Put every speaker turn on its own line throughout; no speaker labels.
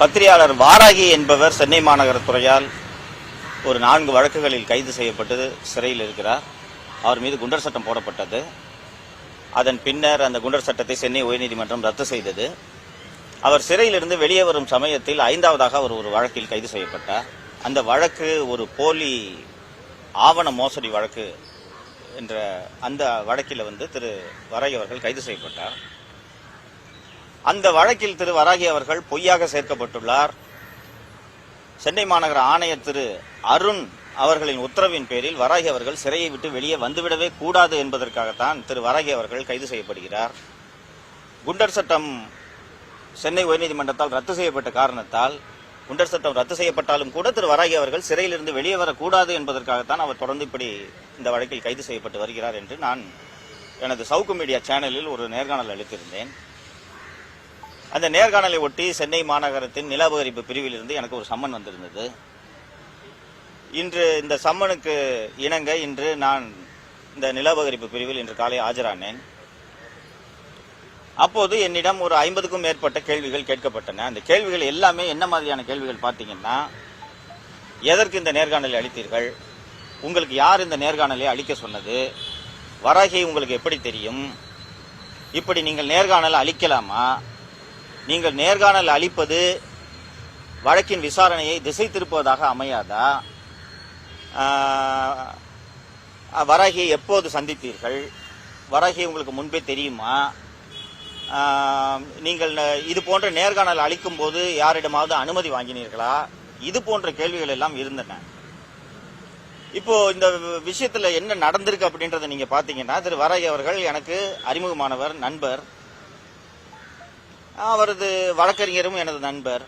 பத்திரிகையாளர் வாராகி என்பவர் சென்னை மாநகர துறையால் ஒரு நான்கு வழக்குகளில் கைது செய்யப்பட்டு சிறையில் இருக்கிறார். அவர் மீது குண்டர் சட்டம் போடப்பட்டது. அதன் பின்னர் அந்த குண்டர் சட்டத்தை சென்னை உயர்நீதிமன்றம் ரத்து செய்தது. அவர் சிறையிலிருந்து வெளியே வரும் சமயத்தில் ஐந்தாவதாக அவர் ஒரு வழக்கில் கைது செய்யப்பட்டார். அந்த வழக்கு ஒரு போலி ஆவண மோசடி வழக்கு என்ற அந்த வழக்கில் வந்து திரு வராகி அவர்கள் கைது செய்யப்பட்டார். அந்த வழக்கில் திரு வராகி அவர்கள் பொய்யாக சேர்க்கப்பட்டுள்ளார். சென்னை மாநகர ஆணையர் திரு அருண் அவர்களின் உத்தரவின் பேரில் வராகி அவர்கள் சிறையை விட்டு வெளியே வந்துவிடவே கூடாது என்பதற்காகத்தான் திரு வராகி அவர்கள் கைது செய்யப்படுகிறார். குண்டர் சட்டம் சென்னை உயர்நீதிமன்றத்தால் ரத்து செய்யப்பட்ட காரணத்தால் குண்டர் சட்டம் ரத்து செய்யப்பட்டாலும் கூட திரு வராகி அவர்கள் சிறையிலிருந்து வெளியே வரக்கூடாது என்பதற்காகத்தான் அவர் தொடர்ந்து இப்படி இந்த வழக்கில் கைது செய்யப்பட்டு வருகிறார் என்று நான் எனது சவுக்கு மீடியா சேனலில் ஒரு நேர்காணல் அளித்திருந்தேன். அந்த நேர்காணலை ஒட்டி சென்னை மாநகரத்தின் நில அபகரிப்பு பிரிவில் இருந்து எனக்கு ஒரு சம்மன் வந்திருந்தது. இன்று இந்த சம்மனுக்கு இணங்க இன்று நான் இந்த நில அபகரிப்பு பிரிவில் இன்று காலை ஆஜரானேன். அப்போது என்னிடம் ஒரு ஐம்பதுக்கும் மேற்பட்ட கேள்விகள் கேட்கப்பட்டன. அந்த கேள்விகள் எல்லாமே என்ன மாதிரியான கேள்விகள் பார்த்தீங்கன்னா எதற்கு இந்த நேர்காணலை அளித்தீர்கள்? உங்களுக்கு யார் இந்த நேர்காணலை அளிக்க சொன்னது? வராகி உங்களுக்கு எப்படி தெரியும்? இப்படி நீங்கள் நேர்காணல் அளிக்கலாமா? நீங்கள் நேர்காணல் அளிப்பது வழக்கின் விசாரணையை திசை திருப்புவதாக அமையாதா வராகியை எப்போது சந்தித்தீர்கள்? வராகி உங்களுக்கு முன்பே தெரியுமா? நீங்கள் இது போன்ற நேர்காணல் அளிக்கும் போது யாரிடமாவது அனுமதி வாங்கினீர்களா? இது போன்ற கேள்விகள் எல்லாம் இருந்தன. இப்போ இந்த விஷயத்துல என்ன நடந்திருக்கு அப்படின்றத நீங்க பாத்தீங்கன்னா திரு வராகி அவர்கள் எனக்கு அறிமுகமானவர் நண்பர் அவரது வழக்கறிஞரும் எனது நண்பர்.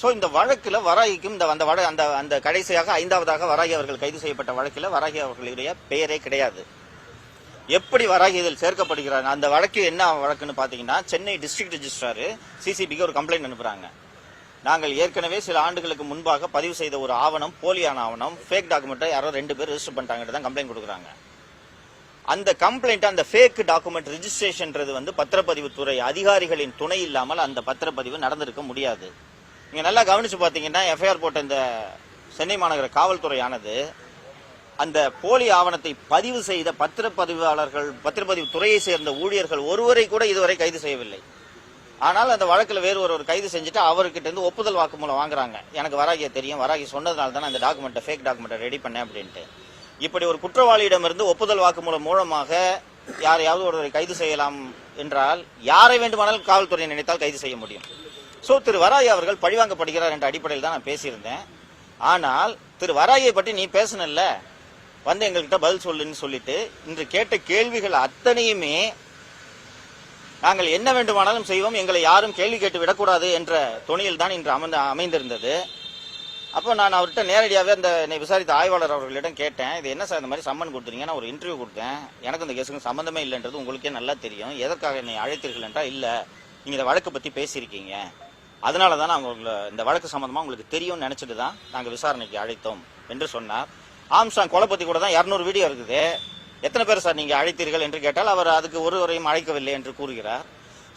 ஸோ இந்த வழக்கில் வராகிக்கும் இந்த அந்த வட அந்த அந்த கடைசியாக ஐந்தாவதாக வராகி அவர்கள் கைது செய்யப்பட்ட வழக்கில் வராகி அவர்களுடைய பெயரே கிடையாது. எப்படி வராகி இதில் சேர்க்கப்படுகிறார்? அந்த வழக்கு என்ன வழக்குன்னு பார்த்தீங்கன்னா சென்னை டிஸ்ட்ரிக்ட் ரெஜிஸ்ட்ராரு சிசிபிக்கு ஒரு கம்ப்ளைண்ட் அனுப்புகிறாங்க நாங்கள் ஏற்கனவே சில ஆண்டுகளுக்கு முன்பாக பதிவு செய்த ஒரு ஆவணம் போலியான ஆவணம் ஃபேக் டாக்குமெண்ட்டை யாரோ ரெண்டு பேர் ரிஜிஸ்டர் பண்ணிட்டாங்கன்னு தான் கம்ப்ளைண்ட் கொடுக்குறாங்க. அந்த கம்ப்ளைண்ட் அந்த ஃபேக் டாக்குமெண்ட் ரிஜிஸ்ட்ரேஷன்ன்றது வந்து பத்திரப்பதிவுத்துறை அதிகாரிகளின் துணை இல்லாமல் அந்த பத்திரப்பதிவு நடந்திருக்க முடியாது. நீங்க நல்லா கவனிச்சு பார்த்தீங்கன்னா எஃப்ஐஆர் போட்ட இந்த சென்னை மாநகர காவல்துறையானது அந்த போலி ஆவணத்தை பதிவு செய்த பத்திரப்பதிவாளர்கள் பத்திரப்பதிவு துறையை சேர்ந்த ஊழியர்கள் ஒருவரை கூட இதுவரை கைது செய்யவில்லை. ஆனால் அந்த வழக்கில் வேறு ஒருவர் கைது செஞ்சுட்டு அவர்கிட்ட இருந்து ஒப்புதல் வாக்குமூலம் வாங்குறாங்க. எனக்கு வராகிய தெரியும். வராகி சொன்னதுனால தான் அந்த டாக்குமெண்ட்டை ஃபேக் டாக்குமெண்ட்டை ரெடி பண்ணேன் அப்படின்ட்டு. இப்படி ஒரு குற்றவாளியிடமிருந்து ஒப்புதல் வாக்குமூலம் மூலமாக யாரையாவது ஒருவரை கைது செய்யலாம் என்றால் யாரை வேண்டுமானாலும் காவல்துறை நினைத்தால் கைது செய்ய முடியும். சோ திரு வராய் அவர்கள் பழிவாங்கப்படுகிறார் என்ற அடிப்படையில் தான் நான் பேசியிருந்தேன். ஆனால் திரு வராயை பற்றி நீ பேசணும்ல வந்து எங்கள்கிட்ட பதில் சொல்லுன்னு சொல்லிட்டு இன்று கேட்ட கேள்விகள் அத்தனையுமே நாங்கள் என்ன வேண்டுமானாலும் செய்வோம் எங்களை யாரும் கேள்வி கேட்டு விடக்கூடாது என்ற துணியில் தான் இன்று அமர்ந்து அமைந்திருந்தது. அப்போ நான் அவர்கிட்ட நேரடியாகவே அந்த என்னை விசாரித்த ஆய்வாளர் அவர்களிடம் கேட்டேன். இது என்ன சார் இந்த மாதிரி சம்மன் கொடுத்துறீங்க நான் ஒரு இன்டர்வியூ கொடுத்தேன். எனக்கு இந்த கேஸுக்கு சம்மந்தமே இல்லைன்றது உங்களுக்கே நல்லா தெரியும். எதற்காக என்னை அழைத்தீர்கள் என்றால் இல்லை. நீங்கள் இந்த வழக்கை பற்றி பேசியிருக்கீங்க. அதனால தான் நாங்கள் உங்களை இந்த வழக்கு சம்மந்தமாக உங்களுக்கு தெரியும்னு நினச்சிட்டு தான் நாங்கள் விசாரணைக்கு அழைத்தோம் என்று சொன்னார். ஆம்சாங் கொலை பற்றி கூட தான் இரநூறு வீடியோ இருக்குது. எத்தனை பேர் சார் நீங்கள் அழைத்தீர்கள் என்று கேட்டால் அவர் அதுக்கு ஒருவரையும் அழைக்கவில்லை என்று கூறுகிறார்.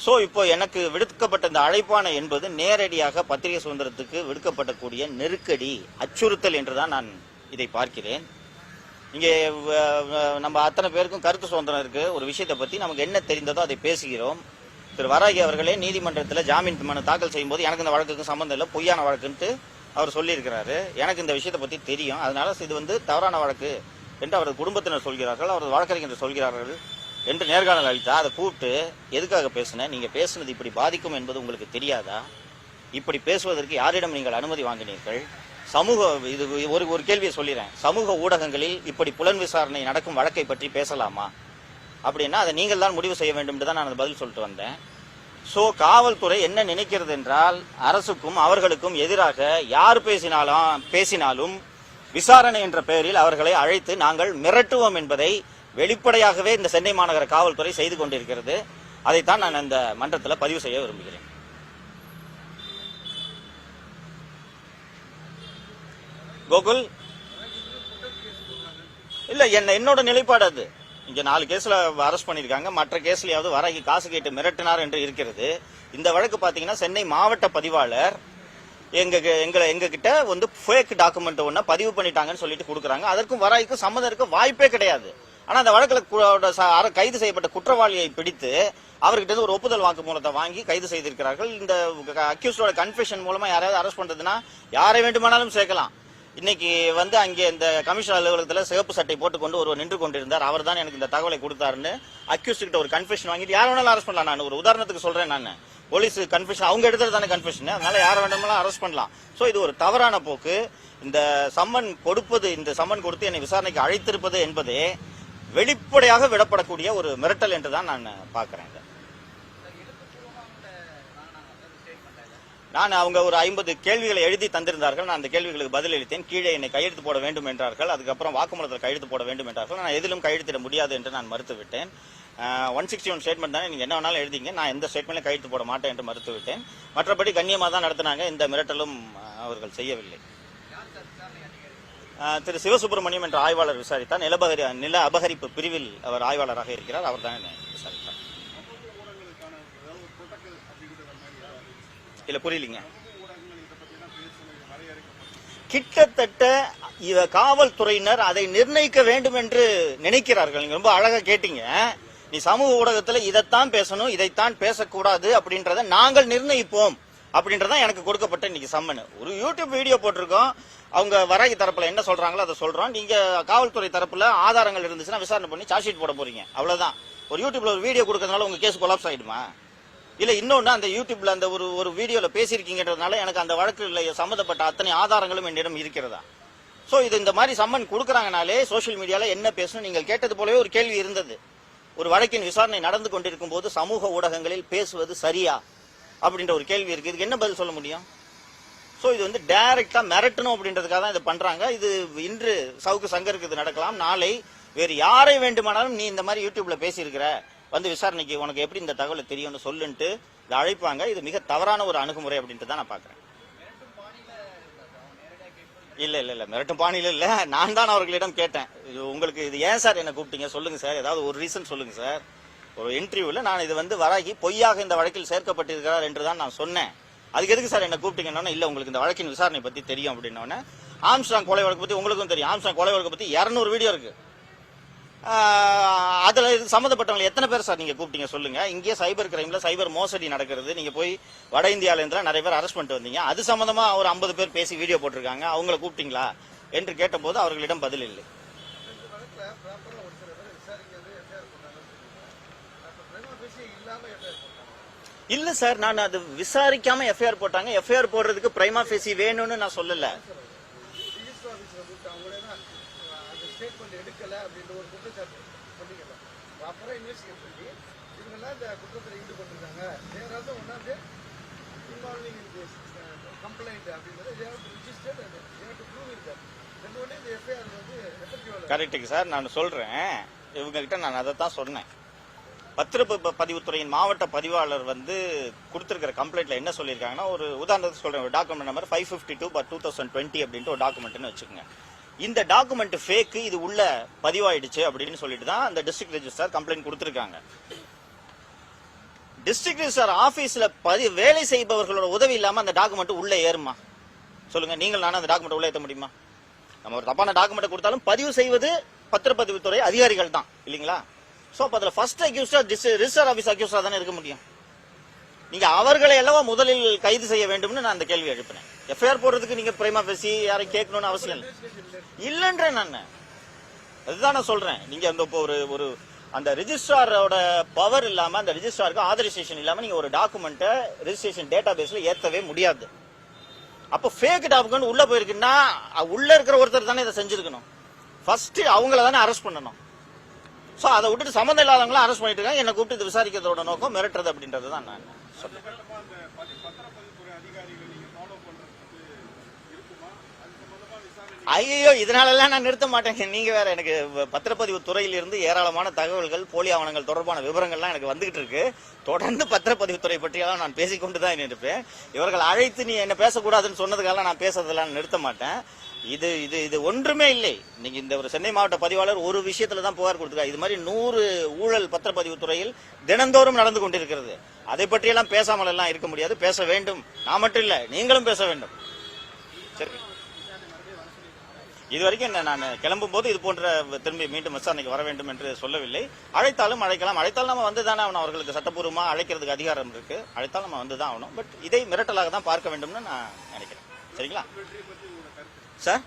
சோ இப்போ எனக்கு விடுக்கப்பட்ட இந்த அழைப்பான என்பது நேரடியாக பத்திரிகை சுதந்திரத்துக்கு விடுக்கப்படக்கூடிய நெருக்கடி அச்சுறுத்தல் என்றுதான் நான் இதை பார்க்கிறேன். இங்கே வ- நம்ம அத்தனை பேருக்கும் கருத்து சுதந்திரம் இருக்கு. ஒரு விஷயத்தை பத்தி நமக்கு என்ன தெரிந்ததோ அதை பேசுகிறோம். திரு வராகி அவர்களே நீதிமன்றத்தில் ஜாமீன் மனு தாக்கல் செய்யும்போது எனக்கு இந்த வழக்குக்கு சம்மந்தம் இல்லை பொய்யான வழக்குன்ட்டு அவர் சொல்லியிருக்கிறாரு. எனக்கு இந்த விஷயத்தை பத்தி தெரியும். அதனால இது வந்து தவறான வழக்கு என்று அவரது குடும்பத்தினர் சொல்கிறார்கள் அவரது வழக்கறிஞர் சொல்கிறார்கள். என்று நேர்காணல் அளித்தா அதை கூப்பிட்டு எதுக்காக பேசுனேன் நீங்கள் பேசுனது இப்படி பாதிக்கும் என்பது உங்களுக்கு தெரியாதா? இப்படி பேசுவதற்கு யாரிடம் நீங்கள் அனுமதி வாங்கினீர்கள்? சமூக இது ஒரு ஒரு கேள்வியை சொல்லிடுறேன் சமூக ஊடகங்களில் இப்படி புலன் விசாரணை நடக்கும் வழக்கை பற்றி பேசலாமா? அப்படின்னா அதை நீங்கள் தான் முடிவு செய்ய வேண்டும் என்று தான் நான் அந்த பதில் சொல்லிட்டு வந்தேன். ஸோ காவல்துறை என்ன நினைக்கிறது என்றால் அரசுக்கும் அவர்களுக்கும் எதிராக யார் பேசினாலும் பேசினாலும் விசாரணை என்ற பெயரில் அவர்களை அழைத்து நாங்கள் மிரட்டுவோம் என்பதை வெளிப்படையாகவே இந்த சென்னை மாநகர காவல்துறை செய்து கொண்டிருக்கிறது. அதைத்தான் நான் இந்த மன்றத்தில் பதிவு செய்ய விரும்புகிறேன். கோகுல்? இல்ல என்ன என்னோட நிலைப்பாடு அது. இங்க நாலு கேஸ்ல அரெஸ்ட் பண்ணிருக்காங்க மற்ற கேஸ்லயாவது வராகி காசு கேட்டு மிரட்டினார் என்று இருக்கிறது. இந்த வழக்கு பாத்தீங்கன்னா சென்னை மாவட்ட பதிவாளர் எங்க எங்களை எங்க கிட்ட வந்து ஃபேக் டாக்குமெண்ட் ஒண்ண பதிவு பண்ணிட்டாங்கன்னு சொல்லிட்டு கொடுக்குறாங்க. அதற்கும் வராய்க்கும் சம்மதம் இருக்க வாய்ப்பே கிடையாது. ஆனா அந்த வழக்குல அர- கைது செய்யப்பட்ட குற்றவாளியை பிடித்து அவர்கிட்ட இருந்து ஒரு ஒப்புதல் வாக்குமூலத்தை வாங்கி கைது செய்திருக்கிறார்கள். இந்த அக்யூஸ்டோட கன்ஃபெஷன் மூலமா யாராவது அரெஸ்ட் பண்றதுன்னா யாரை வேண்டுமானாலும் சேர்க்கலாம். இன்னைக்கு வந்து அங்கே இந்த கமிஷனர் அலுவலகத்தில் சிவப்பு சட்டை போட்டுக்கொண்டு ஒருவர் நின்று கொண்டிருந்தார். அவர் தான் எனக்கு இந்த தகவலை கொடுத்தாருன்னு அக்யூஸ் கிட்ட ஒரு கன்ஃபெஷன் வாங்கிட்டு யார் வேணாலும் அரெஸ்ட் பண்ணலாம். நான் ஒரு உதாரணத்துக்கு சொல்றேன் நான். போலீஸ் கன்ஃபெஷன் அவங்க எடுத்தது தானே கன்ஃபெஷன் அதனால யார் வேண்டுமானாலும் அரெஸ்ட் பண்ணலாம். ஸோ இது ஒரு தவறான போக்கு. இந்த சம்மன் கொடுப்பது இந்த சம்மன் கொடுத்து என்னை விசாரணைக்கு அழைத்திருப்பது என்பதே வெளிப்படையாக விடப்படக்கூடிய ஒரு மிரட்டல் என்று தான் நான் பார்க்கிறேன். இதை. நான் அவங்க ஒரு ஐம்பது கேள்விகளை எழுதி தந்திருந்தார்கள். நான் அந்த கேள்விகளுக்கு பதில் அளித்தேன். கீழே என்னை கையெழுத்து போட வேண்டும் என்றார்கள். அதுக்கப்புறம் வாக்குமூலத்தில் கையெழுத்து போட வேண்டும் என்றார்கள். நான் எதிலும் கையெழுத்திட முடியாது என்று நான் மறுத்துவிட்டேன். ஒன் சிக்ஸ்டி ஒன் ஸ்டேட்மெண்ட் தானே நீங்கள் என்ன வேணாலும் எழுதிங்க. நான் எந்த ஸ்டேட்மெண்ட்லையும் கையெழுத்து போட மாட்டேன் என்று மறுத்துவிட்டேன். மற்றபடி கண்ணியமாக தான் நடத்தினாங்க. இந்த மிரட்டலும் அவர்கள் செய்யவில்லை. திரு சிவசுப்பிரமணியம் என்ற ஆய்வாளர் விசாரித்தார். நிலபகரி நில அபகரிப்பு பிரிவில் அவர் ஆய்வாளராக இருக்கிறார். அவர் தான் விசாரித்தார். இல்ல புரியலீங்க. கிட்டத்தட்ட இவ காவல்துறையினர் அதை நிர்ணயிக்க வேண்டும் என்று நினைக்கிறார்கள். நீங்க ரொம்ப அழகா கேட்டீங்க. நீ சமூக ஊடகத்துல இதைத்தான் பேசணும் இதைத்தான் பேசக்கூடாது அப்படின்றத நாங்கள் நிர்ணயிப்போம் அப்படின்றதான் எனக்கு கொடுக்கப்பட்ட இன்னைக்கு சம்மன். ஒரு யூடியூப் வீடியோ போட்டிருக்கோம். அவங்க வராகி தரப்புல என்ன சொல்றாங்களோ அதை சொல்றோம். நீங்க காவல்துறை தரப்புல ஆதாரங்கள் இருந்துச்சுன்னா விசாரணை பண்ணி சார்ஜ் ஷீட் போட போறீங்க. அவ்வளவுதான். ஒரு யூடியூப்ல ஒரு வீடியோ கொடுக்கறதுனால உங்க கேஸ் கொலாப்ஸ் ஆயிடுமா? இல்ல இன்னொன்னு அந்த யூடியூப்ல அந்த ஒரு ஒரு வீடியோல பேசியிருக்கீங்கன்றதுனால எனக்கு அந்த வழக்கில் சம்மந்தப்பட்ட அத்தனை ஆதாரங்களும் என்னிடம் இருக்கிறதா? ஸோ இது இந்த மாதிரி சம்மன் கொடுக்குறாங்கனாலே சோஷியல் மீடியால என்ன பேசணும்? நீங்கள் கேட்டது போலவே ஒரு கேள்வி இருந்தது. ஒரு வழக்கின் விசாரணை நடந்து கொண்டிருக்கும் போது சமூக ஊடகங்களில் பேசுவது சரியா? அப்படின்ற ஒரு கேள்வி இருக்கு. இதுக்கு என்ன பதில் சொல்ல முடியும்? ஸோ இது வந்து டைரக்டா மிரட்டணும் அப்படின்றதுக்காக தான் இதை பண்றாங்க. இது இன்று சவுக்கு சங்கருக்கு இது நடக்கலாம். நாளை வேறு யாரை வேண்டுமானாலும் நீ இந்த மாதிரி யூடியூப்ல பேசியிருக்கிற வந்து விசாரணைக்கு உனக்கு எப்படி இந்த தகவலை தெரியும்னு சொல்லுன்ட்டு இதை அழைப்பாங்க. இது மிக தவறான ஒரு அணுகுமுறை அப்படின்ட்டு தான் நான் பாக்குறேன் இல்ல இல்ல இல்ல. மிரட்டும் பாணியில இல்ல. நான் தான் அவர்களிடம் கேட்டேன். இது உங்களுக்கு இது ஏன் சார் என்ன கூப்பிட்டீங்க? சொல்லுங்க சார். ஏதாவது ஒரு ரீசன் சொல்லுங்க சார். ஒரு இன்டர்வியூல நான் இது வந்து வராகி பொய்யாக இந்த வழக்கில் சேர்க்கப்பட்டிருக்கிறார் என்று தான் நான் சொன்னேன். அதுக்கு எதுக்கு சார் என்ன கூப்பிட்டீங்கன்னா இல்ல உங்களுக்கு இந்த வழக்கின் விசாரணை பத்தி தெரியும் அப்படின்னோடனே ஆம்ஸ்டாங் கொலை வழக்கு பத்தி உங்களுக்கும் தெரியும். ஆம்ஸ்டாங் கொலை வழக்கு பத்தி 200 வீடியோ இருக்கு. அதில் இது சம்மந்தப்பட்டவங்க எத்தனை பேர் சார் நீங்கள் கூப்பிட்டீங்க சொல்லுங்கள் இங்கேயே சைபர் கிரைமில் சைபர் மோசடி நடக்கிறது. நீங்கள் போய் வட இந்தியாவிலேருந்து நிறைய பேர் அரெஸ்ட் பண்ணிட்டு வந்தீங்க. அது சம்மந்தமாக ஒரு 50 பேர் பேசி வீடியோ போட்டிருக்காங்க. அவங்கள கூப்பிட்டீங்களா என்று கேட்டபோது அவர்களிடம் பதில் இல்லை. இல்ல சார் நான் அது விசாரிக்காம எஃப்ஐஆர் போட்டாங்க. எஃப்ஐஆர் போடுறதுக்கு பிரைமா ஃபேசி வேணும்னு நான் சொல்லல. கரெக்டுங்க சார் நான் சொல்றேன். இவங்க கிட்ட நான் அதை தான் சொன்னேன். பத்திரப்ப பதிவுத்துறையின் மாவட்ட பதிவாளர் வந்து கொடுத்துருக்கிற கம்ப்ளைண்ட்ல என்ன சொல்லியிருக்காங்கன்னா ஒரு உதாரணத்துக்கு சொல்றேன் ஒரு document number five fifty two per two thousand twenty அப்படின்ட்டு ஒரு டாக்குமெண்ட்னு வச்சுக்கோங்க. இந்த டாக்குமெண்ட் ஃபேக்கு இது உள்ள பதிவாயிடுச்சு அப்படின்னு சொல்லிட்டு தான் அந்த டிஸ்ட்ரிக்ட் ரெஜிஸ்டர் கம்ப்ளைண்ட் கொடுத்துருக்காங்க. டிஸ்ட்ரிக்ட் ரெஜிஸ்டர் ஆஃபீஸில் பதி வேலை செய்பவர்களோட உதவி இல்லாமல் அந்த டாக்குமெண்ட் உள்ளே ஏறுமா? சொல்லுங்க நீங்கள் நானும் அந்த டாக்குமெண்ட் உள்ளே ஏற்ற முடியுமா? நம்ம ஒரு தப்பான டாக்குமெண்ட் கொடுத்தாலும் பதிவு செய்வது பத்திரப்பதிவுத்துறை அதிகாரிகள் தான் இல்லைங்களா? சோ அப்ப அதுல ஃபர்ஸ்ட் அக்யூஸ்டா ரிஜிஸ்டர் ஆபீஸ் அக்யூஸ்டா தானே இருக்க முடியும். நீங்க அவர்களை அல்லவா முதலில் கைது செய்ய வேண்டும்னு நான் அந்த கேள்வி எழுப்பினேன். எஃப்ஐஆர் போடுறதுக்கு நீங்க பிரைமா பேசி யாரையும் கேட்கணும்னு அவசியம் இல்லை. இல்லைன்றேன் நான். அதுதான் நான் சொல்றேன். நீங்க அந்த இப்போ ஒரு ஒரு அந்த ரிஜிஸ்ட்ராரோட பவர் இல்லாம அந்த ரிஜிஸ்ட்ராருக்கு ஆதரைசேஷன் இல்லாம நீங்க ஒரு டாக்குமெண்ட்டை ரிஜிஸ்ட்ரேஷன் டேட்டா பேஸ்ல ஏத்தவே முடியாது. அப்ப ஃபேக் டாக்குமெண்ட் உள்ள போயிருக்குன்னா உள்ள இருக்கிற ஒருத்தர் தானே இதை செஞ்சிருக்கணும். ஃபர்ஸ்ட் அவங்கள தானே அரெஸ்ட் பண்ணணும். சோ அதை விட்டுட்டு சம்மந்தம் இல்லாதவங்கள அரெஸ்ட் பண்ணிட்டு இருக்காங்க என்ன கூப்பிட்டு இது விசாரிக்கிறதோட நோக்கம் மிரட்டுறது அப்படின்றது தான் நான் சொல்றேன்
சம்பந்தமா அந்த பதி- பத்திரப்பதிவுத்துறை அதிகாரிகள் நீங்க ஃபாலோ பண்றது வந்து இருக்குமா அது சம்பந்தமா விசாரணை
ஐயோ இதனாலெல்லாம் நான் நிறுத்த மாட்டேங்க. நீங்க வேற எனக்கு பத்திரப்பதிவு துறையில இருந்து ஏராளமான தகவல்கள் போலி ஆவணங்கள் தொடர்பான விவரங்கள்லாம் எனக்கு வந்துகிட்டு இருக்கு. தொடர்ந்து பத்திரப்பதிவு துறை பற்றியெல்லாம் நான் பேசிக்கொண்டு தான் இருப்பேன். இவர்கள் அழைத்து நீ என்ன பேசக்கூடாதுன்னு சொன்னதுக்காக நான் பேசுறதெல்லாம் நிறுத்த மாட்டேன். இது இது இது ஒன்றுமே இல்லை. நீங்க இந்த ஒரு சென்னை மாவட்ட பதிவாளர் ஒரு விஷயத்துல தான் புகார் கொடுத்துருக்கா. இது மாதிரி நூறு ஊழல் பத்திரப்பதிவு துறையில் தினந்தோறும் நடந்து கொண்டிருக்கிறது. அதை பற்றியெல்லாம் பேசாமல் எல்லாம் இருக்க முடியாது. பேச வேண்டும். நான் மட்டும் இல்லை நீங்களும் பேச வேண்டும். சரி. இது வரைக்கும் என்ன நான் கிளம்பும் போது இது போன்ற திரும்பி மீண்டும் விசாரணைக்கு வர வேண்டும் என்று சொல்லவில்லை. அழைத்தாலும் அழைக்கலாம். அழைத்தாலும் நம்ம வந்து தானே ஆகணும். அவர்களுக்கு சட்டப்பூர்வமா அழைக்கிறதுக்கு அதிகாரம் இருக்கு. அழைத்தாலும் நம்ம வந்து தான் ஆகணும். பட் இதை மிரட்டலாக தான் பார்க்க வேண்டும்னு நான் நினைக்கிறேன். சரிங்களா? சார்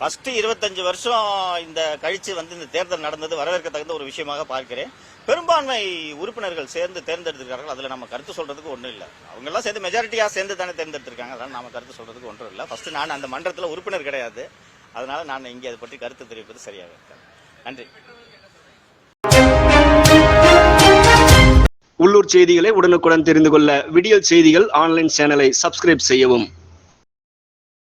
ஃபர்ஸ்ட் இருபத்தஞ்சு வருஷம் இந்த கழிச்சு வந்து இந்த தேர்தல் நடந்தது வரவேற்கத்தகுந்த ஒரு விஷயமாக பார்க்கிறேன். பெரும்பான்மை உறுப்பினர்கள் சேர்ந்து தேர்ந்தெடுத்திருக்கார்கள் அதுல நம்ம கருத்து சொல்றதுக்கு ஒன்றும் இல்லை. அவங்கெல்லாம் சேர்ந்து மெஜாரிட்டியாக சேர்ந்து தானே தேர்ந்தெடுத்திருக்காங்க. அதனால நாம கருத்து சொல்றதுக்கு ஒன்றும் இல்ல. ஃபர்ஸ்ட் நான் அந்த மன்றத்தில் உறுப்பினர் கிடையாது. அதனால நான் இங்கே அதை பற்றி கருத்து தெரிவிப்பது சரியாக இருக்கேன் நன்றி.
உள்ளூர் செய்திகளை உடனுக்குடன் தெரிந்து கொள்ள விடியல் செய்திகள் ஆன்லைன் சேனலை சப்ஸ்கிரைப் செய்யவும்.